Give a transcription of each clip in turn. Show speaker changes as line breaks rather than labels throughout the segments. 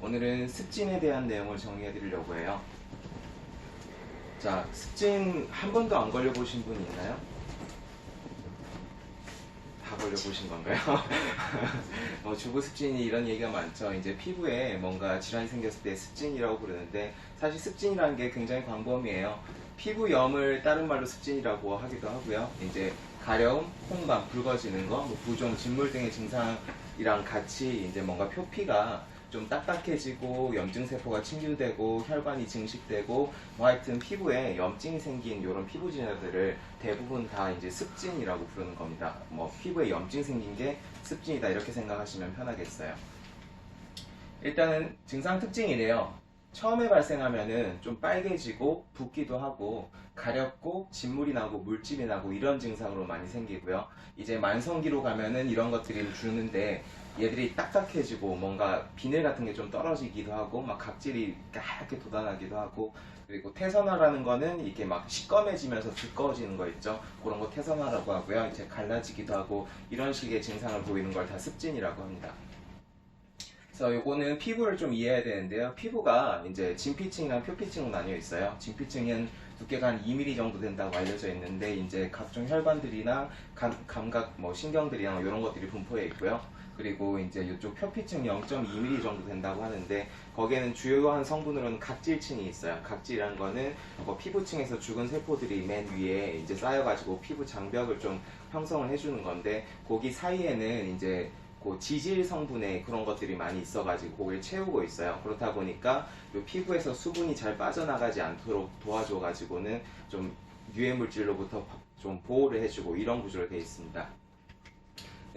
오늘은 습진에 대한 내용을 정리해 드리려고 해요. 자, 습진 한 번도 안 걸려보신 분 있나요? 다 걸려보신 건가요? 어, 주부 습진이 이런 얘기가 많죠. 이제 피부에 뭔가 질환이 생겼을 때 습진이라고 부르는데 사실 습진이라는 게 굉장히 광범위해요. 피부염을 다른 말로 습진이라고 하기도 하고요. 이제 가려움, 홍감, 붉어지는 거, 뭐 부종, 진물 등의 증상이랑 같이 이제 뭔가 표피가 좀 딱딱해지고 염증 세포가 침투되고 혈관이 증식되고 뭐 하여튼 피부에 염증이 생긴 이런 피부 질환들을 대부분 다 이제 습진이라고 부르는 겁니다. 뭐 피부에 염증 생긴 게 습진이다 이렇게 생각하시면 편하겠어요. 일단은 증상 특징이래요. 처음에 발생하면은 좀 빨개지고 붓기도 하고 가렵고 진물이 나고 물집이 나고 이런 증상으로 많이 생기고요. 이제 만성기로 가면은 이런 것들이 주는데 얘들이 딱딱해지고 뭔가 비늘 같은 게 좀 떨어지기도 하고 막 각질이 하얗게 돋아나기도 하고 그리고 태선화라는 거는 이게 막 시꺼매지면서 두꺼워지는 거 있죠. 그런 거 태선화라고 하고요. 이제 갈라지기도 하고 이런 식의 증상을 보이는 걸 다 습진이라고 합니다. 그래서 요거는 피부를 좀 이해해야 되는데요. 피부가 이제 진피층이랑 표피층으로 나뉘어 있어요. 진피층은 두께가 한 2mm 정도 된다고 알려져 있는데 이제 각종 혈관들이나 감, 감각 뭐 신경들이랑 이런 것들이 분포해 있고요. 그리고 이제 이쪽 표피층 0.2mm 정도 된다고 하는데 거기에는 주요한 성분으로는 각질층이 있어요. 각질이란 거는 뭐 피부층에서 죽은 세포들이 맨 위에 이제 쌓여가지고 피부 장벽을 좀 형성을 해주는 건데 거기 사이에는 이제 그 지질 성분의 그런 것들이 많이 있어가지고 그걸 채우고 있어요. 그렇다 보니까 요 피부에서 수분이 잘 빠져나가지 않도록 도와줘가지고는 좀 유해 물질로부터 좀 보호를 해주고 이런 구조로 되어 있습니다.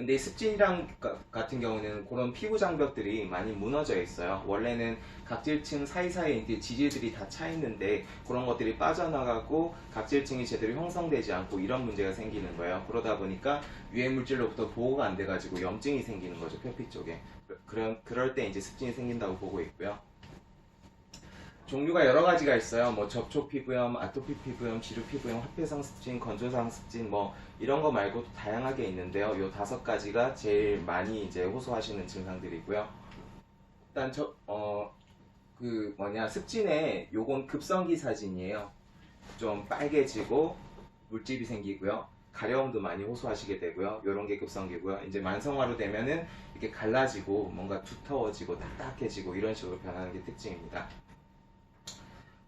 근데 이 습진이랑 가- 같은 경우는 그런 피부 장벽들이 많이 무너져 있어요. 원래는 각질층 사이사이에 이렇게 지질들이 다 차 있는데 그런 것들이 빠져나가고 각질층이 제대로 형성되지 않고 이런 문제가 생기는 거예요. 그러다 보니까 유해 물질로부터 보호가 안 돼가지고 염증이 생기는 거죠 표피 쪽에. 그런 그럴 때 이제 습진이 생긴다고 보고 있고요. 종류가 여러 가지가 있어요. 뭐 접촉 피부염, 아토피 피부염, 지루 피부염, 화폐성 습진, 건조상 습진 뭐 이런 거 말고도 다양하게 있는데요. 요 다섯 가지가 제일 많이 이제 호소하시는 증상들이고요. 일단 저 어 그 뭐냐 습진에 요건 급성기 사진이에요. 좀 빨개지고 물집이 생기고요. 가려움도 많이 호소하시게 되고요. 요런 게 급성기고요. 이제 만성화로 되면은 이렇게 갈라지고 뭔가 두터워지고 딱딱해지고 이런 식으로 변하는 게 특징입니다.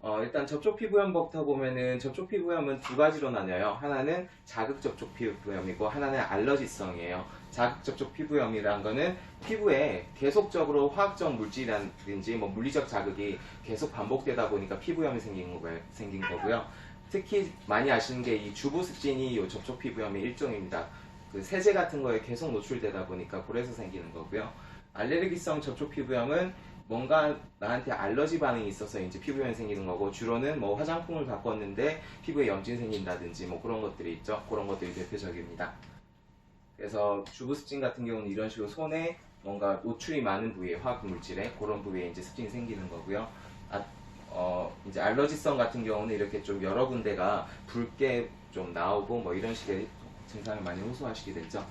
어, 일단 접촉 피부염부터 보면은 접촉 피부염은 두 가지로 나뉘어요. 하나는 자극 접촉 피부염이고 하나는 알러지성이에요. 자극 접촉 피부염이란 거는 피부에 계속적으로 화학적 물질이라든지 뭐 물리적 자극이 계속 반복되다 보니까 피부염이 생긴 거고요. 생긴 거고요. 특히 많이 아시는 게 이 주부 습진이 이 접촉 피부염의 일종입니다. 그 세제 같은 거에 계속 노출되다 보니까 그래서 생기는 거고요. 알레르기성 접촉 피부염은 뭔가 나한테 알러지 반응이 있어서 이제 피부염이 생기는 거고 주로는 뭐 화장품을 바꿨는데 피부에 염증 생긴다든지 뭐 그런 것들이 있죠. 그런 것들이 대표적입니다. 그래서 주부 습진 같은 경우는 이런 식으로 손에 뭔가 노출이 많은 부위에 화학 물질에 그런 부위에 이제 습진이 생기는 거고요. 아, 어, 이제 알러지성 같은 경우는 이렇게 좀 여러 군데가 붉게 좀 나오고 뭐 이런 식의 증상을 많이 호소하시게 되죠.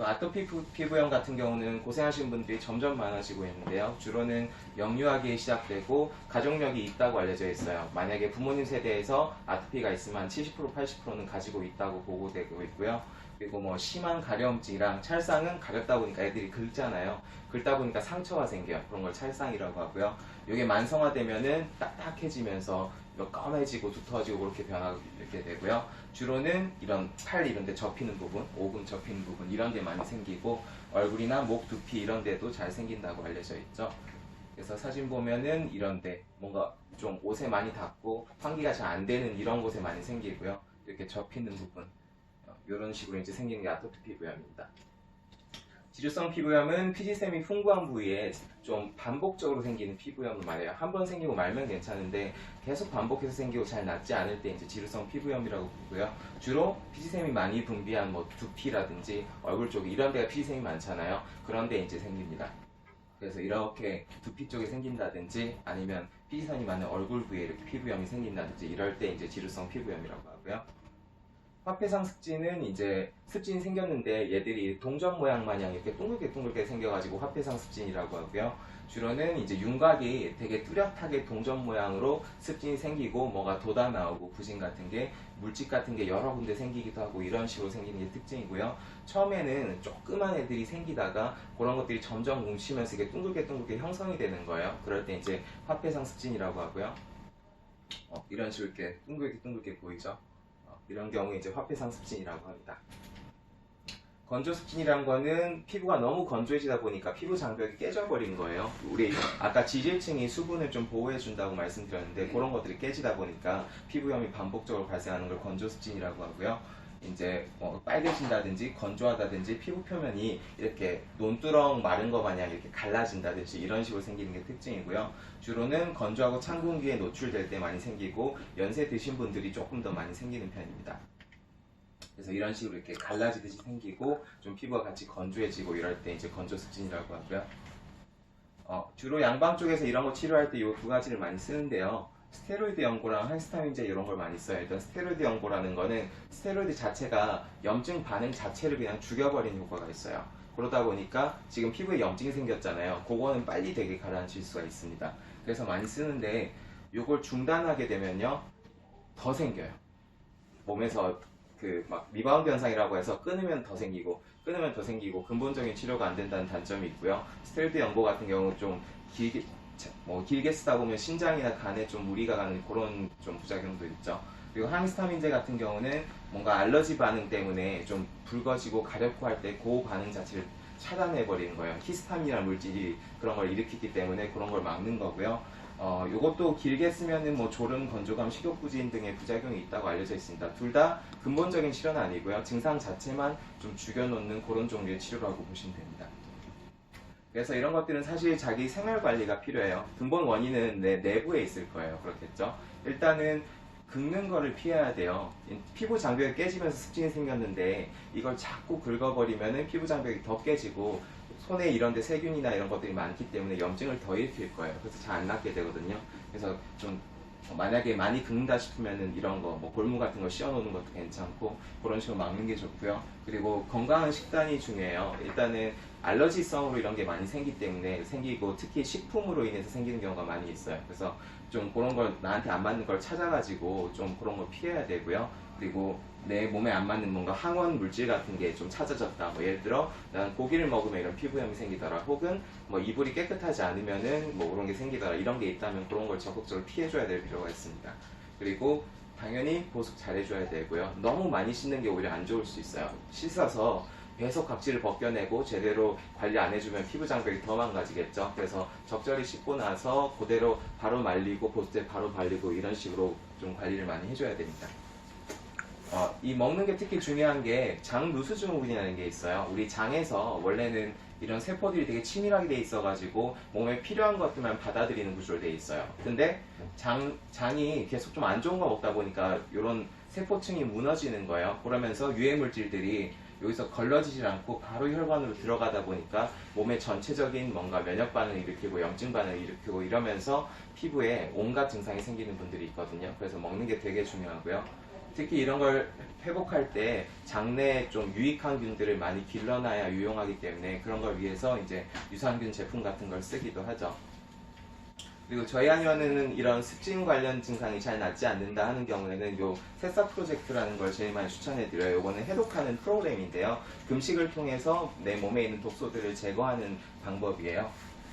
또 아토피 피- 피부염 같은 경우는 고생하시는 분들이 점점 많아지고 있는데요. 주로는 영유아기에 시작되고 가족력이 있다고 알려져 있어요. 만약에 부모님 세대에서 아토피가 있으면 한70% 80%는 가지고 있다고 보고되고 있고요. 그리고 뭐 심한 가려움증이랑 찰상은 가렵다 보니까 애들이 긁잖아요. 긁다 보니까 상처가 생겨요. 그런 걸 찰상이라고 하고요. 이게 만성화되면은 딱딱해지면서 뭐 검해지고 두터워지고 그렇게 변하게 되고요. 주로는 이런 팔 이런 데 접히는 부분, 오금 접히는 부분 이런 데 많이 생기고 얼굴이나 목, 두피 이런 데도 잘 생긴다고 알려져 있죠. 그래서 사진 보면은 이런 데 뭔가 좀 옷에 많이 닿고 환기가 잘 안 되는 이런 곳에 많이 생기고요. 이렇게 접히는 부분 이런 식으로 이제 생기는 게 아토피 피부염입니다. 지루성 피부염은 피지샘이 풍부한 부위에 좀 반복적으로 생기는 피부염을 말해요. 한 번 생기고 말면 괜찮은데 계속 반복해서 생기고 잘 낫지 않을 때 이제 지루성 피부염이라고 부르고요. 주로 피지샘이 많이 분비한 뭐 두피라든지 얼굴 쪽에 이런 데가 피지샘이 많잖아요. 그런 데 이제 생깁니다. 그래서 이렇게 두피 쪽에 생긴다든지 아니면 피지선이 많은 얼굴 부위에 이렇게 피부염이 생긴다든지 이럴 때 이제 지루성 피부염이라고 하고요. 화폐상 습진은 이제 습진이 생겼는데 얘들이 동전 모양 마냥 이렇게 둥글게 둥글게 생겨가지고 화폐상 습진이라고 하고요. 주로는 이제 윤곽이 되게 뚜렷하게 동전 모양으로 습진이 생기고 뭐가 돋아 나오고 부진 같은 게 물집 같은 게 여러 군데 생기기도 하고 이런 식으로 생기는 게 특징이고요. 처음에는 조그만 애들이 생기다가 그런 것들이 점점 뭉치면서 이게 둥글게 둥글게 형성이 되는 거예요. 그럴 때 이제 화폐상 습진이라고 하고요. 어, 이런 식으로 이렇게 둥글게 둥글게 보이죠. 어, 이런 경우에 이제 화폐상 습진이라고 합니다. 건조 습진이란 거는 피부가 너무 건조해지다 보니까 피부 장벽이 깨져버린 거예요. 우리 아까 지질층이 수분을 좀 보호해 준다고 말씀드렸는데 그런 것들이 깨지다 보니까 피부염이 반복적으로 발생하는 걸 건조 습진이라고 하고요. 이제 뭐 빨개진다든지 건조하다든지 피부 표면이 이렇게 논두렁 마른 거 마냥 이렇게 갈라진다든지 이런 식으로 생기는 게 특징이고요. 주로는 건조하고 찬 공기에 노출될 때 많이 생기고 연세 드신 분들이 조금 더 많이 생기는 편입니다. 그래서 이런 식으로 이렇게 갈라지듯이 생기고 좀 피부가 같이 건조해지고 이럴 때 이제 건조 습진이라고 하고요. 어, 주로 양방 쪽에서 이런 거 치료할 때 이 두 가지를 많이 쓰는데요. 스테로이드 연고랑 항스타민제 이런 걸 많이 써요. 일단 스테로이드 연고라는 거는 스테로이드 자체가 염증 반응 자체를 그냥 죽여버리는 효과가 있어요. 그러다 보니까 지금 피부에 염증이 생겼잖아요. 그거는 빨리 되게 가라앉힐 수가 있습니다. 그래서 많이 쓰는데 이걸 중단하게 되면요 더 생겨요. 몸에서 그 막 리바운드 현상이라고 해서 끊으면 더 생기고 끊으면 더 생기고 근본적인 치료가 안 된다는 단점이 있고요. 스테로이드 연고 같은 경우 좀 길게 자, 뭐 길게 쓰다 보면 신장이나 간에 좀 무리가 가는 그런 좀 부작용도 있죠. 그리고 항히스타민제 같은 경우는 뭔가 알러지 반응 때문에 좀 붉어지고 가렵고 할 때 그 반응 자체를 차단해 버리는 거예요. 히스타민이라는 물질이 그런 걸 일으키기 때문에 그런 걸 막는 거고요. 어, 요것도 길게 쓰면은 뭐 졸음, 건조감, 식욕부진 등의 부작용이 있다고 알려져 있습니다. 둘 다 근본적인 치료는 아니고요. 증상 자체만 좀 죽여놓는 그런 종류의 치료라고 보시면 됩니다. 그래서 이런 것들은 사실 자기 생활 관리가 필요해요. 근본 원인은 내 내부에 있을 거예요. 그렇겠죠? 일단은 긁는 거를 피해야 돼요. 피부 장벽이 깨지면서 습진이 생겼는데 이걸 자꾸 긁어버리면은 피부 장벽이 더 깨지고 손에 이런 데 세균이나 이런 것들이 많기 때문에 염증을 더 일으킬 거예요. 그래서 잘 안 낫게 되거든요. 그래서 좀 만약에 많이 긁는다 싶으면은 이런 거, 뭐 골무 같은 거 씌워놓는 것도 괜찮고 그런 식으로 막는 게 좋고요. 그리고 건강한 식단이 중요해요. 일단은 알러지성으로 이런 게 많이 생기기 때문에 생기고 특히 식품으로 인해서 생기는 경우가 많이 있어요. 그래서 좀 그런 걸 나한테 안 맞는 걸 찾아가지고 좀 그런 걸 피해야 되고요. 그리고 내 몸에 안 맞는 뭔가 항원 물질 같은 게 좀 찾아졌다. 뭐 예를 들어 난 고기를 먹으면 이런 피부염이 생기더라. 혹은 뭐 이불이 깨끗하지 않으면은 뭐 그런 게 생기더라. 이런 게 있다면 그런 걸 적극적으로 피해줘야 될 필요가 있습니다. 그리고 당연히 보습 잘해줘야 되고요. 너무 많이 씻는 게 오히려 안 좋을 수 있어요. 씻어서 계속 각질을 벗겨내고 제대로 관리 안 해주면 피부 장벽이 더 망가지겠죠. 그래서 적절히 씻고 나서 그대로 바로 말리고 보습제 바로 발리고 이런 식으로 좀 관리를 많이 해줘야 됩니다. 어, 이 먹는 게 특히 중요한 게장 누수 증후군이라는 게 있어요. 우리 장에서 원래는 이런 세포들이 되게 치밀하게 돼 있어가지고 몸에 필요한 것들만 받아들이는 구조로 돼 있어요. 근데 장, 장이 계속 좀 안 좋은 거 먹다 보니까 이런 세포층이 무너지는 거예요. 그러면서 유해 물질들이 여기서 걸러지질 않고 바로 혈관으로 들어가다 보니까 몸의 전체적인 뭔가 면역 반응을 일으키고 염증 반응을 일으키고 이러면서 피부에 온갖 증상이 생기는 분들이 있거든요. 그래서 먹는 게 되게 중요하고요. 특히 이런 걸 회복할 때 장내에 좀 유익한 균들을 많이 길러놔야 유용하기 때문에 그런 걸 위해서 이제 유산균 제품 같은 걸 쓰기도 하죠. 그리고 저희 한의원은 이런 습진 관련 증상이 잘 낫지 않는다 하는 경우에는 요 새싹 프로젝트라는 걸 제일 많이 추천해 드려요. 이거는 해독하는 프로그램인데요. 금식을 통해서 내 몸에 있는 독소들을 제거하는 방법이에요.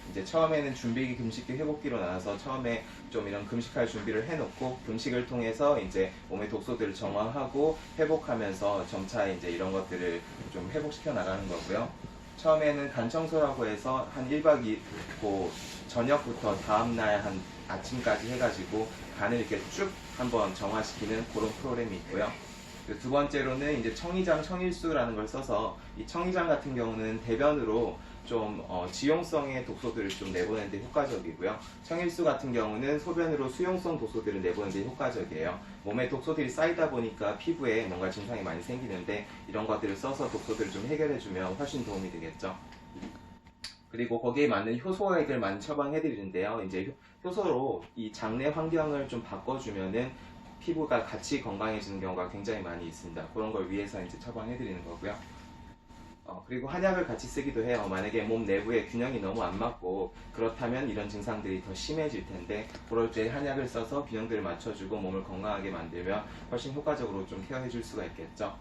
이제 처음에는 준비기, 금식기, 회복기로 나눠서 처음에 좀 이런 금식할 준비를 해놓고 금식을 통해서 이제 몸의 독소들을 정화하고 회복하면서 점차 이제 이런 것들을 좀 회복시켜 나가는 거고요. 처음에는 간 청소라고 해서 한 1박 2일 그 저녁부터 다음날 한 아침까지 해가지고 간을 이렇게 쭉 한번 정화시키는 그런 프로그램이 있고요. 그두 번째로는 이제 청이장, 청일수라는 걸 써서 이 청이장 같은 경우는 대변으로 좀 어, 지용성의 독소들을 좀 내보내는 데 효과적이고요. 청일수 같은 경우는 소변으로 수용성 독소들을 내보내는 데 효과적이에요. 몸에 독소들이 쌓이다 보니까 피부에 뭔가 증상이 많이 생기는데 이런 것들을 써서 독소들을 좀 해결해주면 훨씬 도움이 되겠죠. 그리고 거기에 맞는 효소액을 많이 처방해 드리는데요. 이제 효- 효소로 이 장내 환경을 좀 바꿔주면은 피부가 같이 건강해지는 경우가 굉장히 많이 있습니다. 그런 걸 위해서 이제 처방해 드리는 거고요. 어, 그리고 한약을 같이 쓰기도 해요. 만약에 몸 내부에 균형이 너무 안 맞고 그렇다면 이런 증상들이 더 심해질 텐데 그럴 때 한약을 써서 균형들을 맞춰주고 몸을 건강하게 만들면 훨씬 효과적으로 좀 케어해 줄 수가 있겠죠.